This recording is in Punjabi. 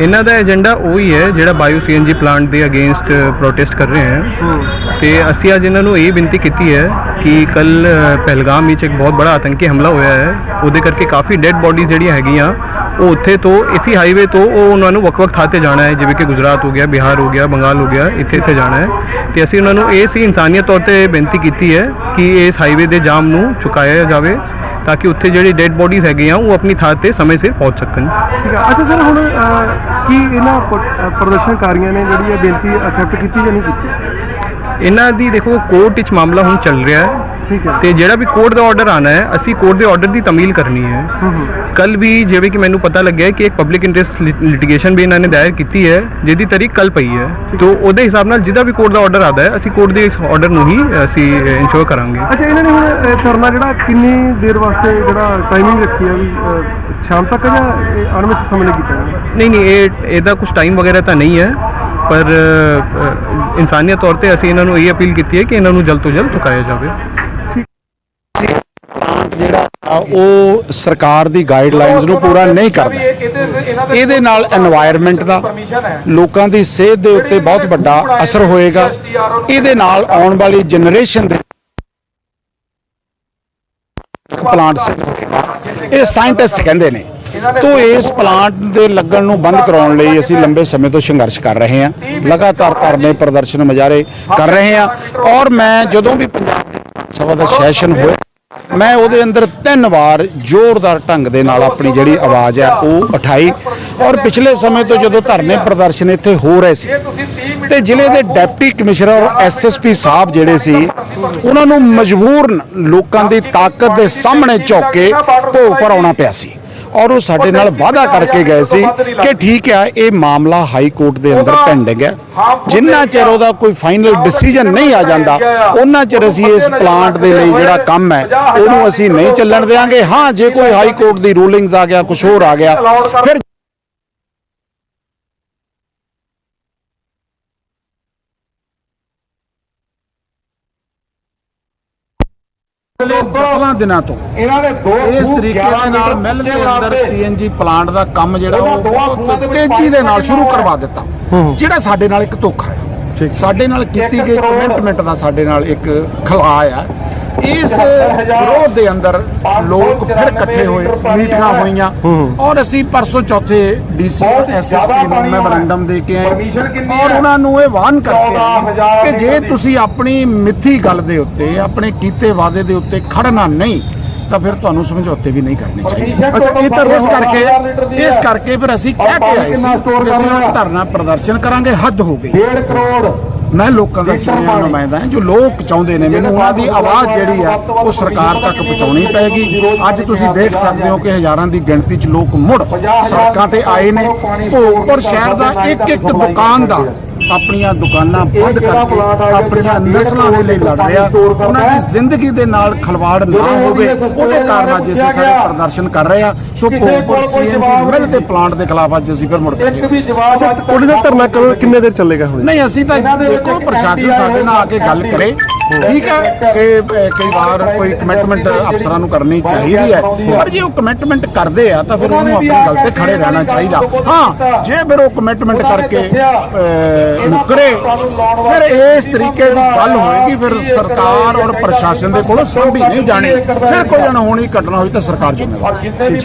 ਇਹਨਾਂ ਦਾ ਏਜੰਡਾ ਉਹੀ ਹੈ ਜਿਹੜਾ ਬਾਇਓ ਸੀਐਨਜੀ ਪਲਾਂਟ ਦੇ ਅਗੇਂਸਟ ਪ੍ਰੋਟੈਸਟ ਕਰ ਰਹੇ ਹਨ ਤੇ ਅਸੀਂ ਅੱਜ ਇਹਨਾਂ ਨੂੰ ਇਹ ਬੇਨਤੀ ਕੀਤੀ ਹੈ ਕਿ ਕੱਲ ਪਹਿਲਗਾਮ ਵਿੱਚ ਇੱਕ ਬਹੁਤ ਬੜਾ ਆਤੰਕੀ ਹਮਲਾ ਹੋਇਆ ਹੈ। ਉਹਦੇ ਕਰਕੇ ਕਾਫੀ ਡੈੱਡ ਬੋਡੀਜ਼ ਜਿਹੜੀਆਂ ਹੈਗੀਆਂ ਉਹ ਉੱਥੇ ਤੋਂ ਇਸੀ ਹਾਈਵੇ ਤੋਂ ਉਹ ਉਹਨਾਂ ਨੂੰ ਵੱਖ-ਵੱਖ ਥਾਂ ਤੇ ਜਾਣਾ ਹੈ। ਜਿਵੇਂ ਕਿ ਗੁਜਰਾਤ ਹੋ ਗਿਆ ਬਿਹਾਰ ਹੋ ਗਿਆ ਬੰਗਾਲ ਹੋ ਗਿਆ ਇੱਥੇ ਇੱਥੇ ਜਾਣਾ ਹੈ। ਤੇ ਅਸੀਂ ਉਹਨਾਂ ਨੂੰ ਇਹ ਸੀ ਇਨਸਾਨੀਅਤ ਤੌਰ ਤੇ ਬੇਨਤੀ ਕੀਤੀ ਹੈ ਕਿ ਇਸ ਹਾਈਵੇ ਦੇ ਜਾਮ ਨੂੰ ਚੁਕਾਇਆ ਜਾਵੇ। ਤਾਂ ਕਿ ਉੱਥੇ ਜਿਹੜੀ ਡੈੱਡ ਬੋਡੀਜ਼ ਹੈਗੀਆਂ ਉਹ ਆਪਣੀ ਥਾਂ ਤੇ ਸਮੇਂ ਸਿਰ ਪਹੁੰਚ ਸਕਣ ਠੀਕ ਹੈ ਅੱਛਾ ਸਰ ਹੁਣ ਅਹ, ਕੀ ਇਹਨਾਂ ਪ- ਪ੍ਰਦਰਸ਼ਨਕਾਰੀਆਂ ਨੇ ਜਿਹੜੀ ਇਹ ਬੇਨਤੀ ਅਸੈਪਟ ਕੀਤੀ ਜਾਂ ਨਹੀਂ ਕੀਤੀ ਇਹਨਾਂ ਦੀ ਦੇਖੋ ਕੋਰਟ ਵਿੱਚ ਮਾਮਲਾ ਹੁਣ ਚੱਲ ਰਿਹਾ ਹੈ ਠੀਕ ਹੈ। ਤੇ ਜਿਹੜਾ ਵੀ ਕੋਰਟ ਦਾ ਆਰਡਰ ਆਣਾ ਹੈ ਅਸੀਂ ਕੋਰਟ ਦੇ ਆਰਡਰ ਦੀ ਤਮੀਲ ਕਰਨੀ ਹੈ। ਹੂੰ ਹੂੰ। ਕੱਲ ਵੀ ਜਿਵੇਂ ਕਿ ਮੈਨੂੰ ਪਤਾ ਲੱਗਿਆ ਕਿ ਇੱਕ ਪਬਲਿਕ ਇੰਟਰਸਟ ਲਿਟੀਗੇਸ਼ਨ ਵੀ ਇਹਨਾਂ ਨੇ ਦਾਇਰ ਕੀਤੀ ਹੈ ਜਿਹਦੀ ਤਾਰੀਖ ਕੱਲ ਪਈ ਹੈ। ਤੋਂ ਉਹਦੇ ਹਿਸਾਬ ਨਾਲ ਜਿਹਦਾ ਵੀ ਕੋਰਟ ਦਾ ਆਰਡਰ ਆਦਾ ਹੈ ਅਸੀਂ ਕੋਰਟ ਦੇ ਇਸ ਆਰਡਰ ਨੂੰ ਹੀ ਅਸੀਂ ਇਨਸ਼ੋਰ ਕਰਾਂਗੇ। ਅੱਛਾ ਇਹਨਾਂ ਨੇ ਹੁਣ ਧਰਨਾ ਜਿਹੜਾ ਕਿੰਨੀ ਦੇਰ ਵਾਸਤੇ ਜਿਹੜਾ ਟਾਈਮਿੰਗ ਰੱਖੀ ਆ ਵੀ ਸ਼ਾਮ ਤੱਕ ਜਾਂ ਅਣਮਿੱਤ ਸਮੇਂ ਲਈ ਕੀਤਾ ਨਹੀਂ ਨਹੀਂ ਇਹ ਇਹਦਾ ਕੁਝ ਟਾਈਮ ਵਗੈਰਾ ਤਾਂ ਨਹੀਂ ਹੈ ਪਰ ਇਨਸਾਨੀਅਤ ਤੌਰ ਤੇ ਅਸੀਂ ਇਹਨਾਂ ਨੂੰ ਇਹ ਅਪੀਲ ਕੀਤੀ ਹੈ ਕਿ ਇਹਨਾਂ ਨੂੰ ਜਲਦ ਤੋਂ ਜਲਦ ਚੁਕਾਇਆ ਜਾਵੇ। ਪਲਾਂਟ ਜਿਹੜਾ ਉਹ ਸਰਕਾਰ ਦੀ ਗਾਈਡਲਾਈਨਸ ਨੂੰ ਪੂਰਾ ਨਹੀਂ ਕਰਦਾ। ਇਹਦੇ ਨਾਲ এনवायरमेंट ਦਾ, ਲੋਕਾਂ ਦੀ ਸਿਹਤ ਦੇ ਉੱਤੇ ਬਹੁਤ ਵੱਡਾ ਅਸਰ ਹੋਏਗਾ। ਇਹਦੇ ਨਾਲ ਆਉਣ ਵਾਲੀ ਜਨਰੇਸ਼ਨ ਦੇ ਪਲਾਂਟ ਇਹ ਸਾਇੰਟਿਸਟ ਕਹਿੰਦੇ ਨੇ, ਤੋਂ ਇਸ ਪਲਾਂਟ ਦੇ ਲੱਗਣ ਨੂੰ ਬੰਦ ਕਰਾਉਣ ਲਈ ਅਸੀਂ ਲੰਬੇ ਸਮੇਂ ਤੋਂ ਸੰਘਰਸ਼ ਕਰ ਰਹੇ ਹਾਂ। ਲਗਾਤਾਰ ਧਰਨੇ ਪ੍ਰਦਰਸ਼ਨ ਮਜਾਰੇ ਕਰ ਰਹੇ ਹਾਂ। ਔਰ ਮੈਂ ਜਦੋਂ ਵੀ ਪੰਜਾਬ ਸਭਾ ਦਾ ਸੈਸ਼ਨ ਹੋਇਆ ਮੈਂ ਉਹਦੇ ਅੰਦਰ ਤਿੰਨ ਵਾਰ ਜ਼ੋਰਦਾਰ ਢੰਗ ਦੇ ਨਾਲ ਆਪਣੀ ਜਿਹੜੀ ਆਵਾਜ਼ ਹੈ ਉਹ ਉਠਾਈ ਔਰ ਪਿਛਲੇ ਸਮੇਂ ਤੋਂ ਜਦੋਂ ਧਰਨੇ ਪ੍ਰਦਰਸ਼ਨ ਇੱਥੇ ਹੋ ਰਹੇ ਸੀ ਤੇ ਜ਼ਿਲ੍ਹੇ ਦੇ ਡਿਪਟੀ ਕਮਿਸ਼ਨਰ ਔਰ ਐਸਐਸਪੀ ਸਾਹਿਬ ਜਿਹੜੇ ਸੀ, ਉਹਨਾਂ ਨੂੰ ਮਜਬੂਰਨ ਲੋਕਾਂ ਦੀ ਤਾਕਤ ਦੇ ਸਾਹਮਣੇ ਝੁੱਕ ਕੇ ਭੋਗ ਭਰਾਉਣਾ ਪਿਆ ਸੀ। ਔਰ ਉਹ ਸਾਡੇ ਨਾਲ ਵਾਅਦਾ ਕਰਕੇ ਗਏ ਸੀ ਕਿ ਠੀਕ ਹੈ ਇਹ ਮਾਮਲਾ ਹਾਈ ਕੋਰਟ ਦੇ ਅੰਦਰ ਪੈਂਡਿੰਗ ਹੈ ਜਿੰਨਾ ਚਿਰ ਉਹਦਾ ਕੋਈ ਫਾਈਨਲ ਡਿਸੀਜਨ ਨਹੀਂ ਆ ਜਾਂਦਾ ਉਹਨਾਂ ਚਿਰ ਅਸੀਂ ਇਸ ਪਲਾਂਟ ਦੇ ਲਈ ਜਿਹੜਾ ਕੰਮ ਹੈ ਉਹਨੂੰ ਅਸੀਂ ਨਹੀਂ ਚੱਲਣ ਦੇਵਾਂਗੇ ਹਾਂ ਜੇ ਕੋਈ ਹਾਈ ਕੋਰਟ ਦੀ ਰੂਲਿੰਗਸ ਆ ਗਿਆ ਕੁਝ ਹੋਰ ਆ ਗਿਆ ਫਿਰ ਪਿਛਲੇ ਦਿਨਾਂ ਤੋਂ। ਇਹਨਾਂ ਦੇ ਦੋ ਇਸ ਤਰੀਕੇ ਦੇ ਨਾਲ ਮਿਲ ਦੇ ਅੰਦਰ ਸੀਐਨਜੀ ਪਲਾਂਟ ਦਾ ਕੰਮ ਜਿਹੜਾ ਉਹ ਤੇਜ਼ੀ ਦੇ ਨਾਲ ਸ਼ੁਰੂ ਕਰਵਾ ਦਿੱਤਾ। ਜਿਹੜਾ ਸਾਡੇ ਨਾਲ ਇੱਕ ਧੋਖਾ ਹੈ। ਸਾਡੇ ਨਾਲ ਕੀਤੀ ਗਈ ਕਮਿਟਮੈਂਟ ਦਾ ਸਾਡੇ ਨਾਲ ਇੱਕ ਖਲਾ ਆ ਇਸ ਵਿਰੋਧ ਦੇ ਅੰਦਰ ਲੋਕ ਫਿਰ ਇਕੱਠੇ ਹੋਏ ਮੀਟਿੰਗਾਂ ਹੋਈਆਂ। ਔਰ ਅਸੀਂ ਪਰਸੋਂ ਚੌਥੇ ਡੀਸੀ ਐਸਐਸਪੀ ਨੂੰ ਮੈਮੋਰੈਂਡਮ ਦੇ ਕੇ ਆਏ। ਔਰ ਉਹਨਾਂ ਨੂੰ ਇਹ ਵਾਰਨ ਕਰਕੇ ਕਿ ਜੇ ਤੁਸੀਂ ਆਪਣੀ ਮਿੱਥੀ ਗੱਲ ਦੇ ਉੱਤੇ ਆਪਣੇ ਕੀਤੇ ਵਾਅਦੇ ਦੇ ਉੱਤੇ ਖੜਨਾ ਨਹੀਂ ਤਾਂ ਫਿਰ ਤੁਹਾਨੂੰ ਸਮਝੌਤੇ ਵੀ ਨਹੀਂ ਕਰਨੇ ਚਾਹੀਦੇ। ਅੱਛਾ, ਇਹ ਤਾਂ ਇਸ ਕਰਕੇ ਇਸ ਕਰਕੇ ਫਿਰ ਅਸੀਂ ਕਹਿ ਕੇ ਆਏ ਸੀ ਕਿ ਅਸੀਂ ਧਰਨਾ ਪ੍ਰਦਰਸ਼ਨ ਕਰਾਂਗੇ ਹੱਦ ਹੋ ਗਈ। 1.5 ਕਰੋੜ। ਮੈਂ ਲੋਕਾਂ ਦਾ ਚੁਣਿਆ ਨੁਮਾਇੰਦਾ ਹਾਂ ਜੋ ਲੋਕ ਚਾਹੁੰਦੇ ਨੇ ਮੈਨੂੰ ਉਹਨਾਂ ਦੀ ਆਵਾਜ਼ ਜਿਹੜੀ ਆ ਉਹ ਸਰਕਾਰ ਤੱਕ ਪਹੁੰਚਾਉਣੀ ਪੈਗੀ ਅੱਜ ਤੁਸੀਂ ਦੇਖ ਸਕਦੇ ਹੋ ਕਿ ਹਜ਼ਾਰਾਂ ਦੀ ਗਿਣਤੀ 'ਚ ਲੋਕ ਮੁੜ ਸੜਕਾਂ ਤੇ ਆਏ ਨੇ। ਭੋਗਪੁਰ ਸ਼ਹਿਰ ਦਾ ਇੱਕ ਇੱਕ ਦੁਕਾਨਦਾਰ ਆਪਣੀਆਂ ਦੁਕਾਨਾਂ ਬੰਦ ਕਰਕੇ ਆਪਣੀਆਂ ਨਸਲਾਂ ਦੇ ਲਈ ਲੜ ਰਿਹਾ। ਉਹਨਾਂ ਦੀ ਜ਼ਿੰਦਗੀ ਦੇ ਨਾਲ ਖਲਵਾੜ ਨਾ ਹੋਵੇ ਉਹਦੇ ਕਾਰਨ ਅੱਜ ਇੱਥੇ ਸਾਰੇ ਪ੍ਰਦਰਸ਼ਨ ਕਰ ਰਹੇ ਆ। ਸੋ ਭੋਗਪੁਰ ਸੀਐਨਜੀ ਮਿਲ ਤੇ ਪਲਾਂਟ ਦੇ ਖਿਲਾਫ ਅੱਜ ਅਸੀਂ ਫਿਰ ਮੁੜ ਕੇ ਇੱਕ ਵੀ ਜਵਾਬ ਅੱਛਾ ਪੁਲਿਸ ਦਾ ਧਰਨਾ ਕਿੰਨੇ ਦੇਰ ਚੱਲੇਗਾ ਹੁਣ? ਨਹੀਂ ਅਸੀਂ ਤਾਂ ਦੇਖੋ ਪ੍ਰਸ਼ਾਸਨ ਸਾਡੇ ਨਾਲ ਆ ਕੇ ਗੱਲ ਕਰੇ। ਠੀਕ ਹੈ ਕਿ ਕਈ ਵਾਰ ਕੋਈ ਕਮਿਟਮੈਂਟ ਅਫਸਰਾਂ ਨੂੰ ਕਰਨੀ ਚਾਹੀਦੀ ਹੈ। ਪਰ ਜੇ ਉਹ ਕਮਿਟਮੈਂਟ ਕਰਦੇ ਆ ਤਾਂ ਫਿਰ ਉਹਨੂੰ ਆਪਣੀ ਗੱਲ ਤੇ ਖੜੇ ਰਹਿਣਾ ਚਾਹੀਦਾ। ਹਾਂ ਜੇ ਫਿਰ ਉਹ ਕਮਿਟਮੈਂਟ ਕਰਕੇ ਮੁੱਕਰੇ। ਫਿਰ ਇਸ ਤਰੀਕੇ ਦੀ ਗੱਲ ਹੋਏਗੀ ਫਿਰ ਸਰਕਾਰ ਔਰ ਪ੍ਰਸ਼ਾਸਨ ਦੇ ਕੋਲੋਂ ਸਾਂਭੀ ਨਹੀਂ ਜਾਣੀ। ਫਿਰ ਕੋਈ ਅਣਹੋਣੀ ਘਟਨਾ ਹੋਈ ਤਾਂ ਸਰਕਾਰ ਜ਼ਿੰਮੇਵਾਰ।